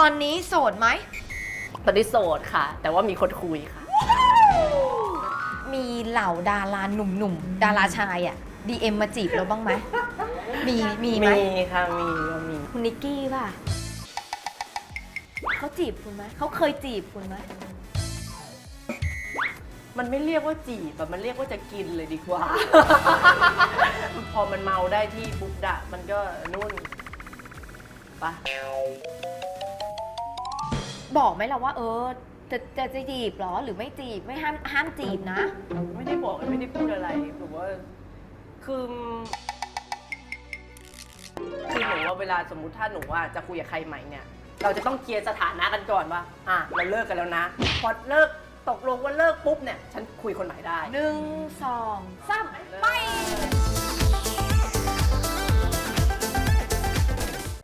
ตอนนี้โสดไหม ตอนนี้โสดค่ะ แต่ว่ามีคนคุยค่ะ มีเหล่าดาราหนุ่มๆ ดาราชายอะ DM มาจีบเราบ้างไหม มีมีไหม มีค่ะมีก็มี คุณนิกกี้ป่ะ เขาจีบคุณไหม เขาเคยจีบคุณไหม มันไม่เรียกว่าจีบอะมันเรียกว่าจะกินเลยดีกว่า พอมันเมาได้ที่ปุ๊บดะ มันก็นุ่นปะ บอกไหมล่ะว่า เออ จะจะจะจีบเหรอหรือไม่จีบไม่ห้ามห้ามจีบนะ ไม่ได้บอกไม่ได้พูดอะไรแบบว่าคือคือหนูว่าเวลาสมมุติถ้าหนูว่าจะคุยกับใครใหม่เนี่ย เราจะต้องเคลียร์สถานะกันก่อนว่าอะเราเลิกกันแล้วนะพอเลิกตกลงว่าเลิกปุ๊บเนี่ย ฉันคุยคนใหม่ได้ หนึ่งสองสามไป